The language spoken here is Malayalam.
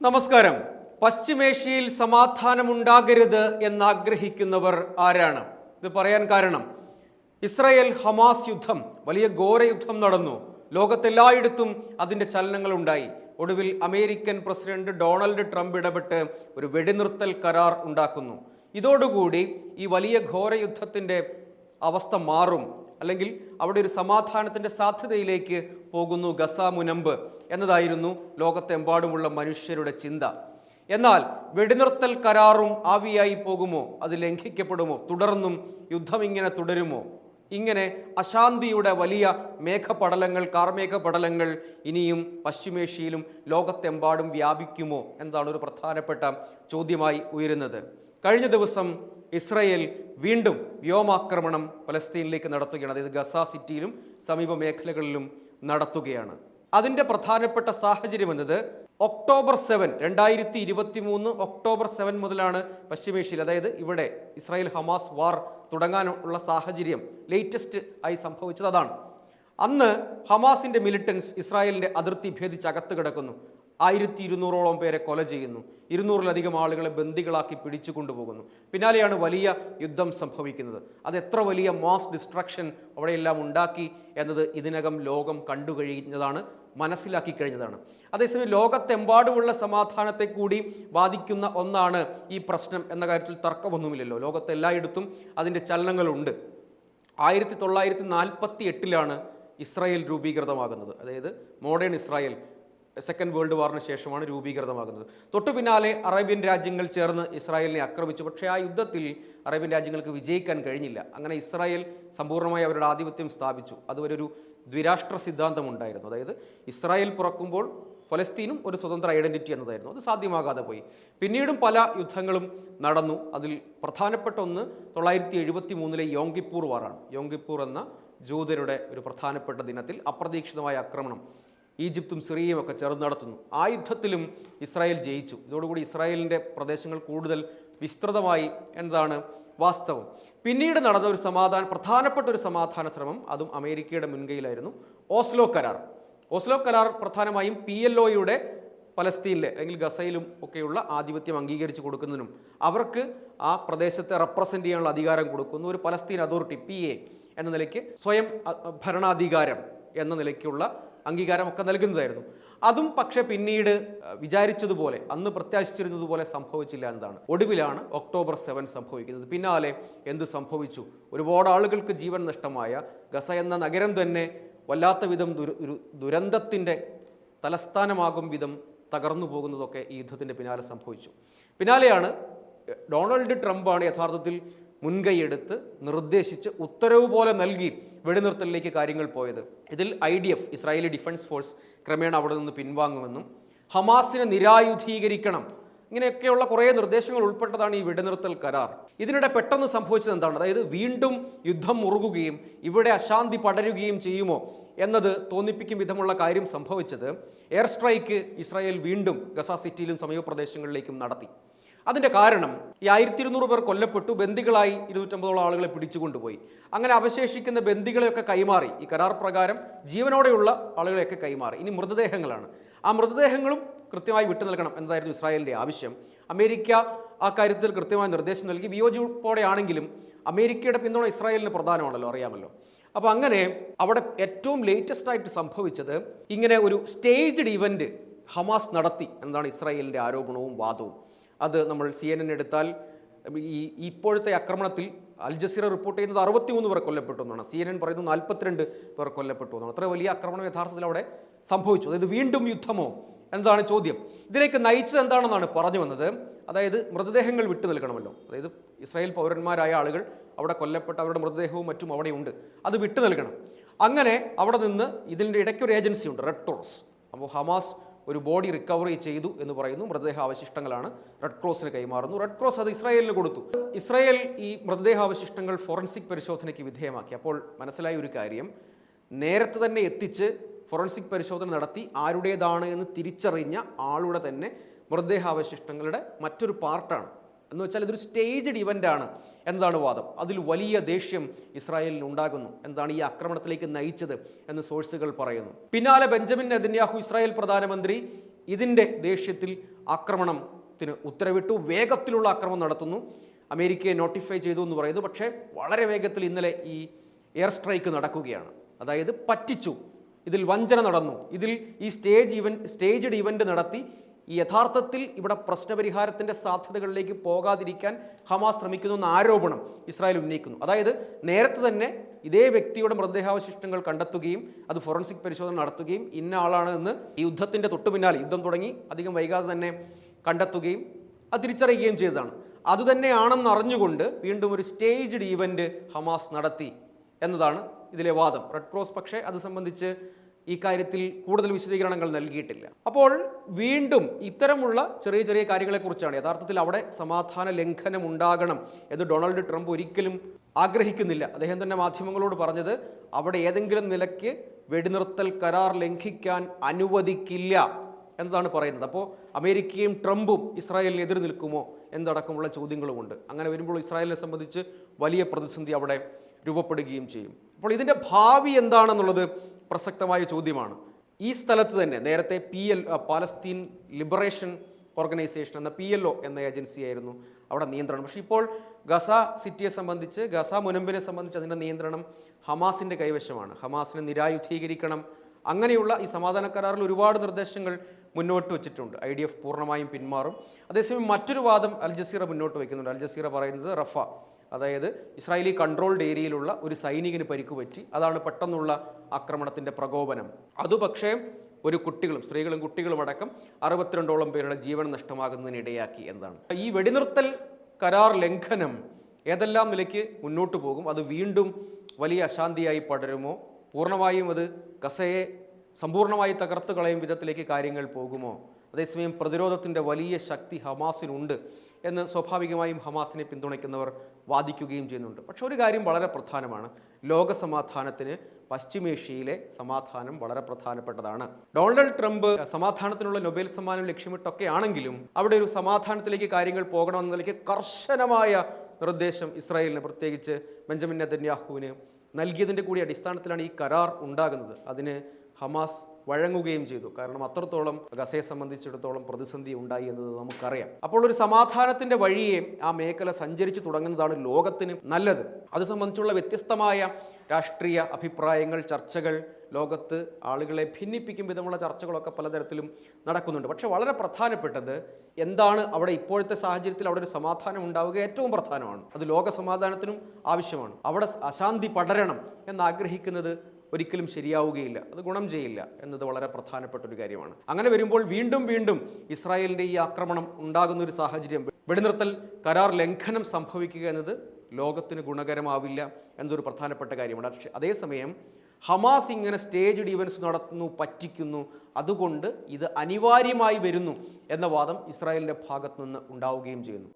നമസ്കാരം. പശ്ചിമേഷ്യയിൽ സമാധാനമുണ്ടാകരുത് എന്നാഗ്രഹിക്കുന്നവർ ആരാണ്? ഇത് പറയാൻ കാരണം ഇസ്രയേൽ ഹമാസ് യുദ്ധം വലിയ ഘോരയുദ്ധം നടന്നു. ലോകത്തെല്ലായിടത്തും അതിന്റെ ചലനങ്ങളുണ്ടായി. ഒടുവിൽ അമേരിക്കൻ പ്രസിഡന്റ് ഡൊണാൾഡ് ട്രംപ് ഇടപെട്ട് ഒരു വെടിനിർത്തൽ കരാർ ഉണ്ടാക്കുന്നു. ഇതോടുകൂടി ഈ വലിയ ഘോരയുദ്ധത്തിന്റെ അവസ്ഥ മാറും. അല്ലെങ്കിൽ അവിടെ ഒരു സമാധാനത്തിന്റെ സാധ്യതയിലേക്ക് പോകുന്നു ഗസ മുനമ്പ്. എന്നതായിരുന്നു ലോകത്തെമ്പാടുമുള്ള മനുഷ്യരുടെ ചിന്ത. എന്നാൽ വെടിനിർത്തൽ കരാറും ആവിയായി പോകുമോ? അത് ലംഘിക്കപ്പെടുമോ? തുടർന്നും യുദ്ധം ഇങ്ങനെ തുടരുമോ? ഇങ്ങനെ അശാന്തിയുടെ വലിയ മേഘപടലങ്ങൾ കാർമേഘ പടലങ്ങൾ ഇനിയും പശ്ചിമേഷ്യയിലും ലോകത്തെമ്പാടും വ്യാപിക്കുമോ എന്നതാണ് ഒരു പ്രധാനപ്പെട്ട ചോദ്യമായി ഉയരുന്നത്. കഴിഞ്ഞ ദിവസം ഇസ്രയേൽ വീണ്ടും വ്യോമാക്രമണം പലസ്തീനിലേക്ക് നടത്തുകയാണ്. അതായത് ഗസ സിറ്റിയിലും സമീപ മേഖലകളിലും നടത്തുകയാണ്. അതിന്റെ പ്രധാനപ്പെട്ട സാഹചര്യം എന്നത് ഒക്ടോബർ സെവൻ രണ്ടായിരത്തി ഇരുപത്തി മൂന്ന് ഒക്ടോബർ സെവൻ മുതലാണ് പശ്ചിമേഷ്യയിൽ. അതായത് ഇവിടെ ഇസ്രായേൽ ഹമാസ് വാർ തുടങ്ങാനുള്ള സാഹചര്യം ലേറ്റസ്റ്റ് ആയി സംഭവിച്ചത് അതാണ്. അന്ന് ഹമാസിന്റെ മിലിറ്റൻസ് ഇസ്രായേലിന്റെ അതിർത്തി ഭേദിച്ച് അകത്ത് കിടക്കുന്നു. ആയിരത്തി ഇരുന്നൂറോളം പേരെ കൊല ചെയ്യുന്നു. ഇരുന്നൂറിലധികം ആളുകളെ ബന്ദികളാക്കി പിടിച്ചു കൊണ്ടുപോകുന്നു. പിന്നാലെയാണ് വലിയ യുദ്ധം സംഭവിക്കുന്നത്. അത് എത്ര വലിയ മാസ് ഡിസ്ട്രക്ഷൻ അവിടെയെല്ലാം ഉണ്ടാക്കി എന്നത് ഇതിനകം ലോകം കണ്ടു കഴിഞ്ഞതാണ് മനസ്സിലാക്കി കഴിഞ്ഞതാണ്. അതേസമയം ലോകത്തെമ്പാടുമുള്ള സമാധാനത്തെ കൂടി ബാധിക്കുന്ന ഒന്നാണ് ഈ പ്രശ്നം എന്ന കാര്യത്തിൽ തർക്കമൊന്നുമില്ലല്ലോ. ലോകത്തെല്ലായിടത്തും അതിന്റെ ചലനങ്ങളുണ്ട്. ആയിരത്തി തൊള്ളായിരത്തി നാൽപ്പത്തി എട്ടിലാണ് ഇസ്രായേൽ രൂപീകൃതമാകുന്നത്. അതായത് മോഡേൺ ഇസ്രായേൽ സെക്കൻഡ് വേൾഡ് വാറിന് ശേഷമാണ് രൂപീകൃതമാകുന്നത്. തൊട്ടു പിന്നാലെ അറേബ്യൻ രാജ്യങ്ങൾ ചേർന്ന് ഇസ്രായേലിനെ ആക്രമിച്ചു. പക്ഷേ ആ യുദ്ധത്തിൽ അറേബ്യൻ രാജ്യങ്ങൾക്ക് വിജയിക്കാൻ കഴിഞ്ഞില്ല. അങ്ങനെ ഇസ്രായേൽ സമ്പൂർണമായി അവരുടെ ആധിപത്യം സ്ഥാപിച്ചു. അതുവരെ ഒരു ദ്വിരാഷ്ട്ര സിദ്ധാന്തം ഉണ്ടായിരുന്നു. അതായത് ഇസ്രായേൽ പുറക്കുമ്പോൾ ഫലസ്തീനും ഒരു സ്വതന്ത്ര ഐഡന്റിറ്റി എന്നതായിരുന്നു. അത് സാധ്യമാകാതെ പോയി. പിന്നീടും പല യുദ്ധങ്ങളും നടന്നു. അതിൽ പ്രധാനപ്പെട്ട ഒന്ന് തൊള്ളായിരത്തി എഴുപത്തി മൂന്നിലെ യോങ്കിപ്പൂർ വാറാണ് യോങ്കിപ്പൂർ എന്ന ജൂതരുടെ ഒരു പ്രധാനപ്പെട്ട ദിനത്തിൽ അപ്രതീക്ഷിതമായ ആക്രമണം ഈജിപ്തും സിറിയയും ഒക്കെ ചേർന്ന് നടത്തുന്നു. ആ യുദ്ധത്തിലും ഇസ്രായേൽ ജയിച്ചു. ഇതോടുകൂടി ഇസ്രായേലിന്റെ പ്രദേശങ്ങൾ കൂടുതൽ വിസ്തൃതമായി എന്നതാണ് വാസ്തവം. പിന്നീട് നടന്ന ഒരു സമാധാന പ്രധാനപ്പെട്ട ഒരു സമാധാന ശ്രമം അതും അമേരിക്കയുടെ മുൻകൈയിലായിരുന്നു. ഓസ്ലോ കരാർ. ഓസ്ലോ കരാർ പ്രധാനമായും പി എൽ ഒയുടെ പലസ്തീനിലെ അല്ലെങ്കിൽ ഗസയിലും ഒക്കെയുള്ള ആധിപത്യം അംഗീകരിച്ചു കൊടുക്കുന്നതിനും അവർക്ക് ആ പ്രദേശത്തെ റെപ്രസെന്റ് ചെയ്യാനുള്ള അധികാരം കൊടുക്കുന്നു. ഒരു പലസ്തീൻ അതോറിറ്റി പി എന്ന നിലയ്ക്ക് സ്വയം ഭരണാധികാരം എന്ന നിലയ്ക്കുള്ള അംഗീകാരമൊക്കെ നൽകുന്നതായിരുന്നു. അതും പക്ഷെ പിന്നീട് വിചാരിച്ചതുപോലെ അന്ന് പ്രത്യാശിച്ചിരുന്നതുപോലെ സംഭവിച്ചില്ല എന്നതാണ്. ഒടുവിലാണ് ഒക്ടോബർ സെവൻ സംഭവിക്കുന്നത്. പിന്നാലെ എന്ത് സംഭവിച്ചു? ഒരുപാട് ആളുകൾക്ക് ജീവൻ നഷ്ടമായ ഗസ എന്ന നഗരം തന്നെ വല്ലാത്ത വിധം ദുരന്തത്തിന്റെ തലസ്ഥാനമാകും വിധം തകർന്നു പോകുന്നതൊക്കെ ഈ യുദ്ധത്തിന്റെ പിന്നാലെ സംഭവിച്ചു. പിന്നാലെയാണ് ഡൊണാൾഡ് ട്രംപാണ് യഥാർത്ഥത്തിൽ മുൻകൈയെടുത്ത് നിർദ്ദേശിച്ച് ഉത്തരവ് പോലെ നൽകി വെടിനിർത്തലിലേക്ക് കാര്യങ്ങൾ പോയത്. ഇതിൽ I D F Israeli defence force ക്രമേണ അവിടെ നിന്ന് പിൻവാങ്ങുമെന്നും ഹമാസിനെ നിരായുധീകരിക്കണം. ഇങ്ങനെയൊക്കെയുള്ള കുറേ നിർദ്ദേശങ്ങൾ ഉൾപ്പെട്ടതാണ് ഈ വെടിനിർത്തൽ കരാർ. ഇതിനിടെ പെട്ടെന്ന് സംഭവിച്ചത് എന്താണ്? അതായത് വീണ്ടും യുദ്ധം മുറുകുകയും ഇവിടെ അശാന്തി പടരുകയും ചെയ്യുമോ എന്നത് തോന്നിപ്പിക്കും വിധമുള്ള കാര്യം സംഭവിച്ചത് എയർ സ്ട്രൈക്ക് ഇസ്രായേൽ വീണ്ടും ഗസ സിറ്റിയിലും സമീപ പ്രദേശങ്ങളിലേക്കും നടത്തി. അതിന്റെ കാരണം ഈ ആയിരത്തി ഇരുന്നൂറ് പേർ കൊല്ലപ്പെട്ടു ബന്ദികളായി ഇരുന്നൂറ്റമ്പതോളം ആളുകളെ പിടിച്ചുകൊണ്ടുപോയി. അങ്ങനെ അവശേഷിക്കുന്ന ബന്ദികളെയൊക്കെ കൈമാറി. ഈ കരാർ പ്രകാരം ജീവനോടെയുള്ള ആളുകളെയൊക്കെ കൈമാറി. ഇനി മൃതദേഹങ്ങളാണ്. ആ മൃതദേഹങ്ങളും കൃത്യമായി വിട്ടു നൽകണം എന്നതായിരുന്നു ഇസ്രായേലിന്റെ ആവശ്യം. അമേരിക്ക ആ കാര്യത്തിൽ കൃത്യമായ നിർദ്ദേശം നൽകി. വിയോജിപ്പോടെയാണെങ്കിലും അമേരിക്കയുടെ പിന്തുണ ഇസ്രായേലിന് പ്രധാനമാണല്ലോ അറിയാമല്ലോ. അപ്പോൾ അങ്ങനെ അവിടെ ഏറ്റവും ലേറ്റസ്റ്റ് ആയിട്ട് സംഭവിച്ചത് ഇങ്ങനെ ഒരു സ്റ്റേജ്ഡ് ഇവന്റ് ഹമാസ് നടത്തി. എന്നതാണ് ഇസ്രായേലിന്റെ ആരോപണവും വാദവും. അത് നമ്മൾ സി എൻ എൻ എടുത്താൽ ഈ ഇപ്പോഴത്തെ ആക്രമണത്തിൽ അൽ ജസീറ റിപ്പോർട്ട് ചെയ്യുന്നത് അറുപത്തിമൂന്ന് പേർ കൊല്ലപ്പെട്ടു എന്നാണ്. സി എൻ എൻ പറയുന്നത് നാൽപ്പത്തിരണ്ട് പേർ കൊല്ലപ്പെട്ടു എന്നാണ്. അത്ര വലിയ ആക്രമണം യഥാർത്ഥത്തിൽ അവിടെ സംഭവിച്ചു. അതായത് വീണ്ടും യുദ്ധമോ? എന്നതാണ് ചോദ്യം. ഇതിലേക്ക് നയിച്ചത് എന്താണെന്നാണ് പറഞ്ഞു വന്നത്. അതായത് മൃതദേഹങ്ങൾ വിട്ടു നൽകണമല്ലോ. അതായത് ഇസ്രായേൽ പൗരന്മാരായ ആളുകൾ അവിടെ കൊല്ലപ്പെട്ട അവരുടെ മൃതദേഹവും മറ്റും അവിടെയുണ്ട് അത് വിട്ടു നൽകണം. അങ്ങനെ അവിടെ നിന്ന് ഇതിന്റെ ഇടയ്ക്കൊരു ഏജൻസി ഉണ്ട് റെഡ് ക്രോസ് അപ്പോൾ ഹമാസ് ഒരു ബോഡി റിക്കവറി ചെയ്തു എന്ന് പറയുന്നു. മൃതദേഹാവശിഷ്ടങ്ങളാണ് റെഡ് ക്രോസിന് കൈമാറുന്നു. റെഡ് ക്രോസ് അത് ഇസ്രായേലിന് കൊടുത്തു. ഇസ്രായേൽ ഈ മൃതദേഹാവശിഷ്ടങ്ങൾ ഫോറൻസിക് പരിശോധനയ്ക്ക് വിധേയമാക്കി. അപ്പോൾ മനസ്സിലായ ഒരു കാര്യം നേരത്തെ തന്നെ എത്തിച്ച് ഫോറൻസിക് പരിശോധന നടത്തി ആരുടേതാണ് എന്ന് തിരിച്ചറിഞ്ഞ ആളുടെ തന്നെ മൃതദേഹാവശിഷ്ടങ്ങളുടെ മറ്റൊരു പാർട്ടാണ് എന്ന് വെച്ചാൽ ഇതൊരു സ്റ്റേജഡ് ഇവന്റ് ആണ് എന്നതാണ് വാദം. അതിൽ വലിയ ദേഷ്യം ഇസ്രായേലിന് ഉണ്ടാകുന്നു എന്താണ് ഈ ആക്രമണത്തിലേക്ക് നയിച്ചത് എന്ന് സോഴ്സുകൾ പറയുന്നു. പിന്നാലെ ബെഞ്ചമിൻ നെതന്യാഹു ഇസ്രായേൽ പ്രധാനമന്ത്രി ഇതിന്റെ ദേഷ്യത്തിൽ ആക്രമണത്തിന് ഉത്തരവിട്ടു. വേഗത്തിലുള്ള ആക്രമണം നടത്തുന്നു. അമേരിക്കയെ നോട്ടിഫൈ ചെയ്തു എന്ന് പറയുന്നു. പക്ഷേ വളരെ വേഗത്തിൽ ഇന്നലെ ഈ എയർ സ്ട്രൈക്ക് നടക്കുകയാണ്. അതായത് പറ്റിച്ചു. ഇതിൽ വഞ്ചന നടന്നു. ഇതിൽ ഈ സ്റ്റേജ് ഇവൻ സ്റ്റേജ്ഡ് ഇവന്റ് നടത്തി ഈ യഥാർത്ഥത്തിൽ ഇവിടെ പ്രശ്നപരിഹാരത്തിന്റെ സാധ്യതകളിലേക്ക് പോകാതിരിക്കാൻ ഹമാസ് ശ്രമിക്കുന്നു എന്ന ആരോപണം ഇസ്രായേൽ ഉന്നയിക്കുന്നു. അതായത് നേരത്തെ തന്നെ ഇതേ വ്യക്തിയുടെ മൃതദേഹാവശിഷ്ടങ്ങൾ കണ്ടെത്തുകയും അത് ഫോറൻസിക് പരിശോധന നടത്തുകയും ഇന്ന ആളാണ് എന്ന് യുദ്ധത്തിന്റെ തൊട്ടു പിന്നാലെ യുദ്ധം തുടങ്ങി അധികം വൈകാതെ തന്നെ കണ്ടെത്തുകയും അത് തിരിച്ചറിയുകയും ചെയ്തതാണ്. അതുതന്നെയാണെന്ന് അറിഞ്ഞുകൊണ്ട് വീണ്ടും ഒരു സ്റ്റേജ്ഡ് ഈവന്റ് ഹമാസ് നടത്തി എന്നതാണ് ഇതിലെ വാദം. റെഡ് ക്രോസ് പക്ഷേ അത് സംബന്ധിച്ച് ഈ കാര്യത്തിൽ കൂടുതൽ വിശദീകരണങ്ങൾ നൽകിയിട്ടില്ല. അപ്പോൾ വീണ്ടും ഇത്തരമുള്ള ചെറിയ ചെറിയ കാര്യങ്ങളെക്കുറിച്ചാണ് യഥാർത്ഥത്തിൽ അവിടെ സമാധാന ലംഘനം ഉണ്ടാകണം എന്ന് ഡൊണാൾഡ് ട്രംപ് ഒരിക്കലും ആഗ്രഹിക്കുന്നില്ല. അദ്ദേഹം തന്നെ മാധ്യമങ്ങളോട് പറഞ്ഞത് അവിടെ ഏതെങ്കിലും നിലയ്ക്ക് വെടിനിർത്തൽ കരാർ ലംഘിക്കാൻ അനുവദിക്കില്ല എന്നതാണ് പറയുന്നത്. അപ്പോൾ അമേരിക്കയും ട്രംപും ഇസ്രായേലിന് എതിർ നിൽക്കുമോ എന്നടക്കമുള്ള ചോദ്യങ്ങളുമുണ്ട്. അങ്ങനെ വരുമ്പോൾ ഇസ്രായേലിനെ സംബന്ധിച്ച് വലിയ പ്രതിസന്ധി അവിടെ രൂപപ്പെടുകയും ചെയ്യും. അപ്പോൾ ഇതിന്റെ ഭാവി എന്താണെന്നുള്ളത് പ്രസക്തമായ ചോദ്യമാണ്. ഈ സ്ഥലത്ത് തന്നെ നേരത്തെ P L Palestine liberation organisation എന്ന പി എൽ ഒ എന്ന ഏജൻസിയായിരുന്നു അവിടെ നിയന്ത്രണം. പക്ഷേ ഇപ്പോൾ ഗസ സിറ്റിയെ സംബന്ധിച്ച് ഗസ മുനമ്പിനെ സംബന്ധിച്ച് അതിന്റെ നിയന്ത്രണം ഹമാസിന്റെ കൈവശമാണ്. ഹമാസിനെ നിരായുധീകരിക്കണം. അങ്ങനെയുള്ള ഈ സമാധാന കരാറിൽ ഒരുപാട് നിർദ്ദേശങ്ങൾ മുന്നോട്ട് വെച്ചിട്ടുണ്ട്. ഐ ഡി എഫ് പൂർണമായും പിന്മാറും. അതേസമയം മറ്റൊരു വാദം അൽ ജസീറ മുന്നോട്ട് വയ്ക്കുന്നുണ്ട്. അൽ ജസീറ പറയുന്നത് റഫ. അതായത് ഇസ്രായേലി കൺട്രോൾഡ് ഏരിയയിലുള്ള ഒരു സൈനികന് പരിക്ക് പറ്റി അതാണ് പെട്ടെന്നുള്ള ആക്രമണത്തിന്റെ പ്രകോപനം. അതുപക്ഷേ ഒരു കുട്ടികളും സ്ത്രീകളും കുട്ടികളും അടക്കം അറുപത്തിരണ്ടോളം പേരുടെ ജീവൻ നഷ്ടമാകുന്നതിനിടയാക്കി എന്നതാണ്. ഈ വെടിനിർത്തൽ കരാർ ലംഘനം ഏതെല്ലാം നിലയ്ക്ക് മുന്നോട്ട് പോകും അത് വീണ്ടും വലിയ അശാന്തിയായി പടരുമോ? പൂർണമായും അത് ഗസയെ സമ്പൂർണമായി തകർത്ത് കളയും വിധത്തിലേക്ക് കാര്യങ്ങൾ പോകുമോ? അതേസമയം പ്രതിരോധത്തിന്റെ വലിയ ശക്തി ഹമാസിനുണ്ട് എന്ന് സ്വാഭാവികമായും ഹമാസിനെ പിന്തുണയ്ക്കുന്നവർ വാദിക്കുകയും ചെയ്യുന്നുണ്ട്. പക്ഷെ ഒരു കാര്യം വളരെ പ്രധാനമാണ്. ലോക സമാധാനത്തിന് പശ്ചിമേഷ്യയിലെ സമാധാനം വളരെ പ്രധാനപ്പെട്ടതാണ്. ഡൊണാൾഡ് ട്രംപ് സമാധാനത്തിനുള്ള നൊബേൽ സമ്മാനം ലക്ഷ്യമിട്ടൊക്കെ ആണെങ്കിലും അവിടെ ഒരു സമാധാനത്തിലേക്ക് കാര്യങ്ങൾ പോകണമെന്ന നിലയ്ക്ക് കർശനമായ നിർദ്ദേശം ഇസ്രായേലിന് പ്രത്യേകിച്ച് ബെഞ്ചമിൻ നെതന്യാഹുവിന് നൽകിയതിന്റെ കൂടി അടിസ്ഥാനത്തിലാണ് ഈ കരാർ ഉണ്ടാകുന്നത്. അതിന് ഹമാസ് വഴങ്ങുകയും ചെയ്തു. കാരണം അത്രത്തോളം ഗസയെ സംബന്ധിച്ചിടത്തോളം പ്രതിസന്ധി ഉണ്ടായി എന്നത് നമുക്കറിയാം. അപ്പോൾ ഒരു സമാധാനത്തിന്റെ വഴിയെ ആ മേഖല സഞ്ചരിച്ചു തുടങ്ങുന്നതാണ് ലോകത്തിന് നല്ലത്. അത് സംബന്ധിച്ചുള്ള വ്യത്യസ്തമായ രാഷ്ട്രീയ അഭിപ്രായങ്ങൾ ചർച്ചകൾ ലോകത്ത് ആളുകളെ ഭിന്നിപ്പിക്കും വിധമുള്ള ചർച്ചകളൊക്കെ പലതരത്തിലും നടക്കുന്നുണ്ട്. പക്ഷെ വളരെ പ്രധാനപ്പെട്ടത് എന്താണ് അവിടെ ഇപ്പോഴത്തെ സാഹചര്യത്തിൽ അവിടെ ഒരു സമാധാനം ഉണ്ടാവുക ഏറ്റവും പ്രധാനമാണ്. അത് ലോക സമാധാനത്തിനും ആവശ്യമാണ്. അവിടെ അശാന്തി പടരണം എന്ന് ആഗ്രഹിക്കുന്നത് ഒരിക്കലും ശരിയാവുകയില്ല. അത് ഗുണം ചെയ്യില്ല എന്നത് വളരെ പ്രധാനപ്പെട്ട ഒരു കാര്യമാണ്. അങ്ങനെ വരുമ്പോൾ വീണ്ടും വീണ്ടും ഇസ്രായേലിന്റെ ഈ ആക്രമണം ഉണ്ടാകുന്ന ഒരു സാഹചര്യം വെടിനിർത്തൽ കരാർ ലംഘനം സംഭവിക്കുക എന്നത് ലോകത്തിന് ഗുണകരമാവില്ല എന്നതൊരു പ്രധാനപ്പെട്ട കാര്യമാണ്. പക്ഷേ അതേസമയം ഹമാസ് ഇങ്ങനെ സ്റ്റേജ് ഡിവൻസ് നടത്തുന്നു പറ്റിക്കുന്നു. അതുകൊണ്ട് ഇത് അനിവാര്യമായി വരുന്നു എന്ന വാദം ഇസ്രായേലിന്റെ ഭാഗത്തു നിന്ന് ഉണ്ടാവുകയും ചെയ്യുന്നു.